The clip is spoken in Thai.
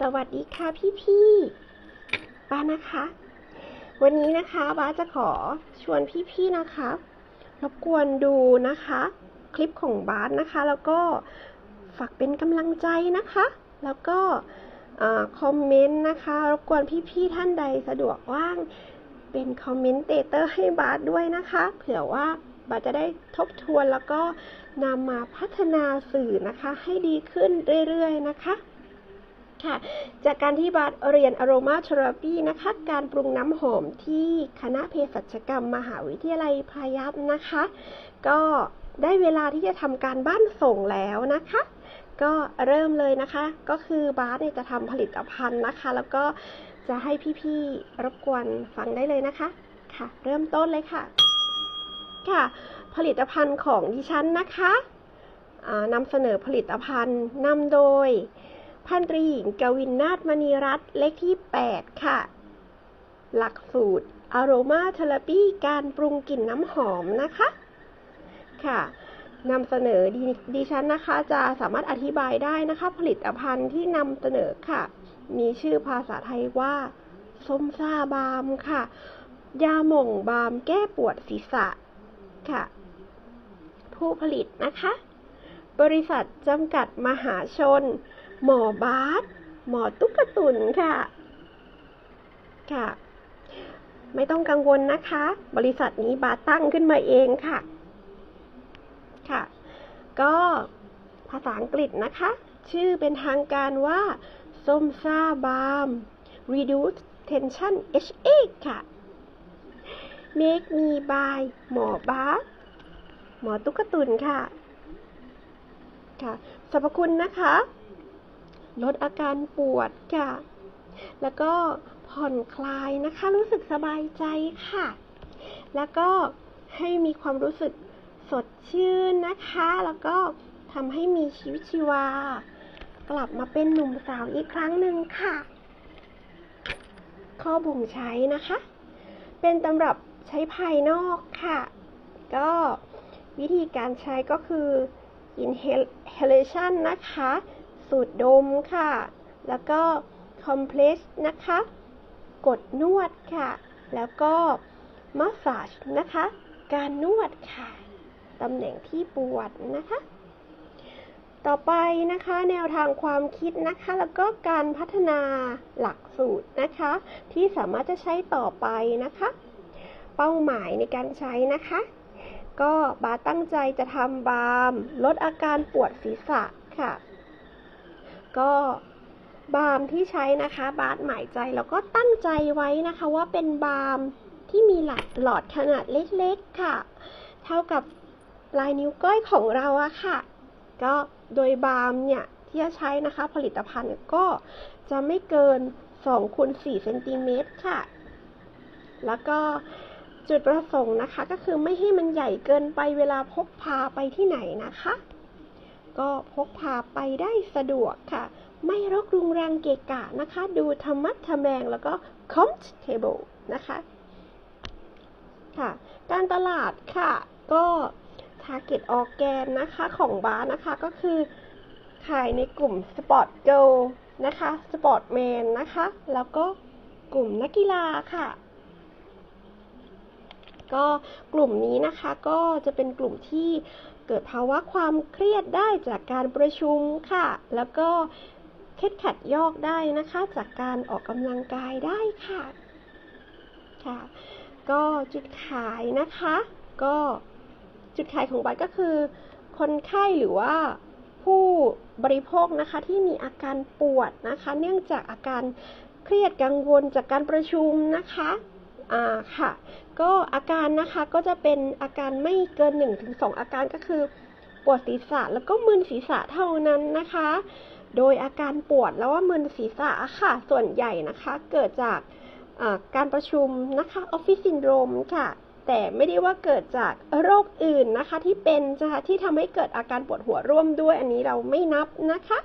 สวัสดีค่ะพี่ๆบ้านนะคะ วันนี้นะคะบ้าจะขอชวนพี่ๆนะคะรบกวนดูนะคะ คลิปของบ้านนะคะ แล้วก็ฝากเป็นกำลังใจนะคะ แล้วก็คอมเมนต์นะคะรบกวนพี่ๆท่านใดสะดวกว่างเป็นคอมเมนเตเตอร์ให้บาสด้วยนะคะ เผื่อว่าบาสจะได้ทบทวนแล้วก็นำมาพัฒนาสื่อนะคะ ให้ดีขึ้นเรื่อยๆนะคะ ค่ะ จากการที่บาสเรียน Aroma Therapy นะคะ การปรุงน้ำหอมที่คณะเภสัชกรรมมหาวิทยาลัยพายัพนะคะ ก็ได้เวลาที่จะทำการบ้านส่งแล้วนะคะ ก็เริ่มเลยนะคะ ก็คือบาสเนี่ยจะทำผลิตภัณฑ์นะคะ แล้วก็จะให้พี่ๆรบกวนฟังได้เลยนะคะ ค่ะ เริ่มต้นเลยค่ะ ค่ะ ผลิตภัณฑ์ของดิฉันนะคะนำเสนอผลิตภัณฑ์นำโดย พันตรีหญิงกวินนาถมณีรัตน์เลขที่ 8 ค่ะ หลักสูตร Aroma Therapy การปรุงกลิ่นน้ำหอมนะคะ ค่ะนำเสนอดดิฉันนะคะ จะสามารถอธิบายได้นะคะ ผลิตภัณฑ์ที่นำเสนอค่ะ มีชื่อภาษาไทยว่าส้มซาบามค่ะ ยาหม่งบามแก้ปวดศีรษะค่ะ ผู้ผลิตนะคะ บริษัทจำกัดมหาชน หมอบาสหมอตุ๊กตุนค่ะ ค่ะ ไม่ต้องกังวลนะคะ บริษัทนี้บาสตั้งขึ้นมาเองค่ะ ค่ะ ก็ภาษาอังกฤษนะคะ ชื่อเป็นทางการว่าส้มซาบาม reduce tension HA ค่ะ make me by หมอบาสหมอตุ๊กตุนค่ะ ค่ะสรรพคุณนะคะ ลดอาการปวดค่ะ แล้วก็ผ่อนคลายนะคะ รู้สึกสบายใจค่ะ แล้วก็ให้มีความรู้สึกสดชื่นนะคะ แล้วก็ทำให้มีชีวิตชีวา กลับมาเป็นหนุ่มสาวอีกครั้งหนึ่งค่ะ ข้อบ่งใช้นะคะ เป็นตำรับใช้ภายนอกค่ะ ก็วิธีการใช้ก็คือ inhalation นะคะ สูดดมค่ะ แล้วก็ compress นะคะ กดนวดค่ะ แล้วก็ massage นะคะ การนวดค่ะ ตำแหน่งที่ปวดนะคะ ต่อไปนะคะ แนวทางความคิดนะคะ แล้วก็การพัฒนาหลักสูตรนะคะ ที่สามารถจะใช้ต่อไปนะคะ เป้าหมายในการใช้นะคะก็บาตั้งใจจะทำบาร์มลดอาการปวดศีรษะค่ะ ก็บาร์มที่ใช้นะคะบาสหมายใจแล้วก็ตั้งใจไว้นะคะว่าเป็นบาร์มที่มีหลอดขนาดเล็กๆค่ะ เท่ากับลายนิ้วก้อยของเราอะค่ะ ก็โดยบาร์มเนี่ยที่จะใช้นะคะผลิตภัณฑ์ก็จะไม่เกิน2คูณ4เซนติเมตรค่ะ แล้วก็จุดประสงค์นะคะ ก็คือไม่ให้มันใหญ่เกินไปเวลาพกพาไปที่ไหนนะคะ ก็พกพาไปได้สะดวกค่ะ ไม่รกรุงรังเกะกะนะคะ ดูธรรมัดทำแงแล้วก็ comfortable นะคะ ค่ะ การตลาดค่ะ ก็ target organ นะคะของบ้าร์นะคะก็คือ ขายในกลุ่ม sport girl นะคะ sport man นะคะ แล้วก็กลุ่มนักกีฬาค่ะ ก็กลุ่มนี้นะคะก็จะเป็นกลุ่มที่เกิดภาวะความเครียดได้จากการประชุมค่ะ แล้วก็เคล็ดขัดยอกได้นะคะ จากการออกกำลังกายได้ค่ะค่ะ ก็จุดขายนะคะ ก็จุดขายของบัตรก็คือ คนไข้หรือว่าผู้บริโภคนะคะที่มีอาการปวดนะคะ เนื่องจากอาการเครียดกังวลจากการประชุมนะคะ อ่าค่ะ ก็อาการนะคะก็จะเป็นอาการไม่เกิน 1-2 อาการก็คือ ปวดศีรษะแล้วก็มึนศีรษะเท่านั้นนะคะ โดยอาการปวดแล้วว่ามึนศีรษะค่ะ ส่วนใหญ่นะคะ เกิดจากการประชุมนะคะออฟฟิศซินโดรมค่ะ แต่ไม่ได้ว่าเกิดจากโรคอื่นนะคะ ที่เป็นนะคะที่ทำให้เกิดอาการปวดหัวร่วมด้วยอันนี้เราไม่นับนะคะ